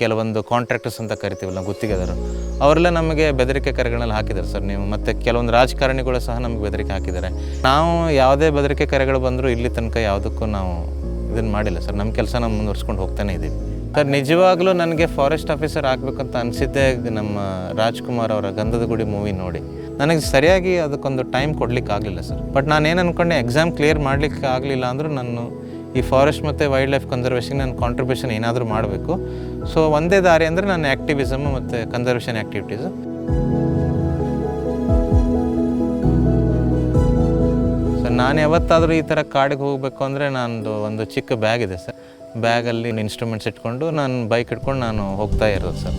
ಕೆಲವೊಂದು ಕಾಂಟ್ರಾಕ್ಟರ್ಸ್ ಅಂತ ಕರಿತೀವಲ್ಲ, ಗುತ್ತಿಗೆದಾರರು, ಅವರೆಲ್ಲ ನಮಗೆ ಬೆದರಿಕೆ ಕರೆಗಳಲ್ಲಿ ಹಾಕಿದ್ದಾರೆ ಸರ್ ನೀವು. ಮತ್ತು ಕೆಲವೊಂದು ರಾಜಕಾರಣಿಗಳು ಸಹ ನಮಗೆ ಬೆದರಿಕೆ ಹಾಕಿದ್ದಾರೆ. ನಾವು ಯಾವುದೇ ಬೆದರಿಕೆ ಕರೆಗಳು ಬಂದರೂ ಇಲ್ಲಿ ತನಕ ಯಾವುದಕ್ಕೂ ನಾವು ಇದನ್ನು ಮಾಡಿಲ್ಲ ಸರ್. ನಮ್ಮ ಕೆಲಸ ನಾವು ಮುಂದುವರ್ಸ್ಕೊಂಡು ಹೋಗ್ತಾನೆ ಇದ್ದೀವಿ. ಸರ್, ನಿಜವಾಗ್ಲೂ ನನಗೆ ಫಾರೆಸ್ಟ್ ಆಫೀಸರ್ ಆಗಬೇಕಂತ ಅನಿಸಿದ್ದೆ ನಮ್ಮ ರಾಜ್ಕುಮಾರ್ ಅವರ ಗಂಧದ ಗುಡಿ ಮೂವಿ ನೋಡಿ. ನನಗೆ ಸರಿಯಾಗಿ ಅದಕ್ಕೊಂದು ಟೈಮ್ ಕೊಡಲಿಕ್ಕೆ ಆಗಲಿಲ್ಲ ಸರ್. ಬಟ್ ನಾನು ಏನು ಅಂದ್ಕೊಂಡೆ ಎಕ್ಸಾಮ್ ಕ್ಲಿಯರ್ ಮಾಡಲಿಕ್ಕೆ ಆಗಲಿಲ್ಲ ಅಂದರೂ ನಾನು ಈ ಫಾರೆಸ್ಟ್ ಮತ್ತು ವೈಲ್ಡ್ ಲೈಫ್ ಕನ್ಸರ್ವೇಷನ್ ನನ್ನ ಕಾಂಟ್ರಿಬ್ಯೂಷನ್ ಏನಾದರೂ ಮಾಡಬೇಕು. ಸೊ ಒಂದೇ ದಾರಿ ಅಂದರೆ ನನ್ನ ಆ್ಯಕ್ಟಿವಿಸಮ್ ಮತ್ತು ಕನ್ಸರ್ವೇಷನ್ ಆ್ಯಕ್ಟಿವಿಟೀಸು ಸೊ ನಾನು ಯಾವತ್ತಾದರೂ ಈ ಥರ ಕಾಡಿಗೆ ಹೋಗಬೇಕು ಅಂದರೆ ನಂದು ಒಂದು ಚಿಕ್ಕ ಬ್ಯಾಗ್ ಇದೆ ಸರ್ ಬ್ಯಾಗಲ್ಲಿ ಇನ್ಸ್ಟ್ರೂಮೆಂಟ್ಸ್ ಇಟ್ಕೊಂಡು ನಾನು ಬೈಕ್ ಇಟ್ಕೊಂಡು ನಾನು ಹೋಗ್ತಾ ಇರೋದು ಸರ್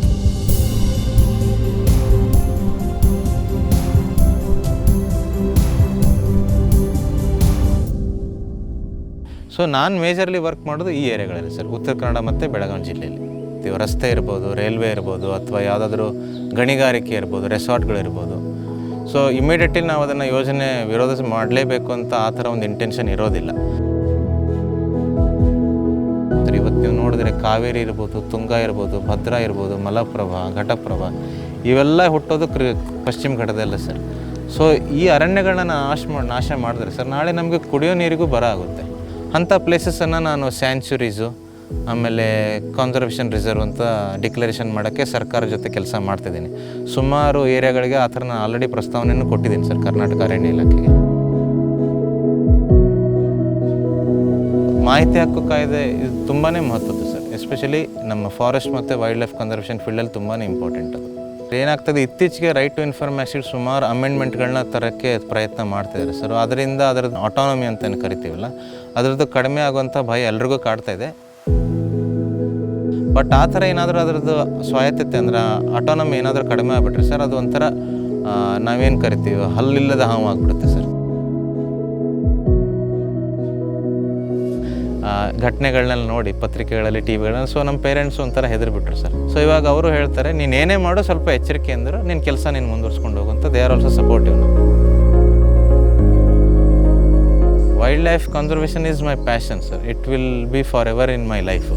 ಸೊ ನಾನು ಮೇಜರ್ಲಿ ವರ್ಕ್ ಮಾಡೋದು ಈ ಏರಿಯಾಗಳಲ್ಲಿ ಸರ್. ಉತ್ತರ ಕನ್ನಡ ಮತ್ತು ಬೆಳಗಾವಿ ಜಿಲ್ಲೆಯಲ್ಲಿ. ಇದು ರಸ್ತೆ ಇರ್ಬೋದು ರೈಲ್ವೆ ಇರ್ಬೋದು, ಅಥವಾ ಯಾವುದಾದ್ರೂ ಗಣಿಗಾರಿಕೆ ಇರ್ಬೋದು ರೆಸಾರ್ಟ್ಗಳಿರ್ಬೋದು ಸೊ ಇಮಿಡಿಯೇಟ್ಲಿ ನಾವು ಅದನ್ನು ಯೋಜನೆ ವಿರೋಧ ಮಾಡಲೇಬೇಕು ಅಂತ ಆ ಥರ ಒಂದು ಇಂಟೆನ್ಷನ್ ಇರೋದಿಲ್ಲ. ಇವತ್ತು ನೀವು ನೋಡಿದ್ರೆ ಕಾವೇರಿ ಇರ್ಬೋದು, ತುಂಗಾ ಇರ್ಬೋದು, ಭದ್ರಾ ಇರ್ಬೋದು, ಮಲಪ್ರಭಾ, ಘಟಪ್ರಭಾ, ಇವೆಲ್ಲ ಹುಟ್ಟೋದು ಕೃ, ಪಶ್ಚಿಮ ಘಟ್ಟದಲ್ಲ ಸರ್. ಸೊ ಈ ಅರಣ್ಯಗಳನ್ನ ನಾಶ ನಾಶ ಮಾಡಿದ್ರೆ ಸರ್, ನಾಳೆ ನಮಗೆ ಕುಡಿಯೋ ನೀರಿಗೂ ಬರ ಆಗುತ್ತೆ. ಅಂಥ ಪ್ಲೇಸಸನ್ನು ನಾನು ಸ್ಯಾಂಚುರೀಸು ಆಮೇಲೆ ಕನ್ಸರ್ವೇಷನ್ ರಿಸರ್ವ್ ಅಂತ ಡಿಕ್ಲರೇಷನ್ ಮಾಡೋಕ್ಕೆ ಸರ್ಕಾರ ಜೊತೆ ಕೆಲಸ ಮಾಡ್ತಿದ್ದೀನಿ. ಸುಮಾರು ಏರಿಯಾಗಳಿಗೆ ಆ ಥರ ನಾನು ಆಲ್ರೆಡಿ ಪ್ರಸ್ತಾವನೆಯನ್ನು ಕೊಟ್ಟಿದ್ದೀನಿ ಸರ್ ಕರ್ನಾಟಕ ಅರಣ್ಯ ಇಲಾಖೆಗೆ. ಮಾಹಿತಿ ಹಕ್ಕು ಕಾಯ್ದೆ ಇದು ತುಂಬಾ ಮಹತ್ವದ್ದು ಸರ್. ಎಸ್ಪೆಷಲಿ ನಮ್ಮ ಫಾರೆಸ್ಟ್ ಮತ್ತು ವೈಲ್ಡ್ ಲೈಫ್ ಕನ್ಸರ್ವೇಷನ್ ಫೀಲ್ಡಲ್ಲಿ ತುಂಬಾ ಇಂಪಾರ್ಟೆಂಟ್ ಅದು. ಏನಾಗ್ತದೆ, ಇತ್ತೀಚೆಗೆ ರೈಟ್ ಟು ಇನ್ಫಾರ್ಮೇಷನ್ ಸುಮಾರು ಅಮೆಂಡ್ಮೆಂಟ್ಗಳನ್ನ ತರೋಕ್ಕೆ ಪ್ರಯತ್ನ ಮಾಡ್ತಿದ್ದಾರೆ ಸರ್. ಅದರಿಂದ ಅದರ ಆಟೋನಮಿ ಅಂತ ಏನು ಕರಿತೀವಲ್ಲ, ಅದರದ್ದು ಕಡಿಮೆ ಆಗುವಂಥ ಭಯ ಎಲ್ರಿಗೂ ಕಾಡ್ತಾ ಇದೆ. ಬಟ್ ಆ ಥರ ಏನಾದರೂ ಅದರದ್ದು ಸ್ವಾಯತ್ತತೆ ಅಂದ್ರೆ ಆಟೋನಮಿ ಏನಾದರೂ ಕಡಿಮೆ ಆಗಿಬಿಟ್ರೆ ಸರ್, ಅದು ಒಂಥರ ನಾವೇನು ಕರಿತೀವಿ, ಹಲ್ಲಿಲ್ಲದ ಹಾವು ಆಗಿಬಿಡುತ್ತೆ ಸರ್. ಘಟನೆಗಳನ್ನೆಲ್ಲ ನೋಡಿ, ಪತ್ರಿಕೆಗಳಲ್ಲಿ ಟಿ ವಿಗಳಲ್ಲಿ ಸೊ ನಮ್ಮ ಪೇರೆಂಟ್ಸ್ ಒಂಥರ ಹೆದರ್ಬಿಟ್ರು ಸರ್. ಸೊ ಇವಾಗ ಅವರು ಹೇಳ್ತಾರೆ, ನೀನು ಏನೇ ಮಾಡೋ, ಸ್ವಲ್ಪ ಎಚ್ಚರಿಕೆ ಅಂದರು ನಿನ್ನ ಕೆಲಸ ನೀನು ಮುಂದುವರ್ಸ್ಕೊಂಡು ಹೋಗುವಂತ they are also supportive wildlife conservation is my passion sir it will be forever in my life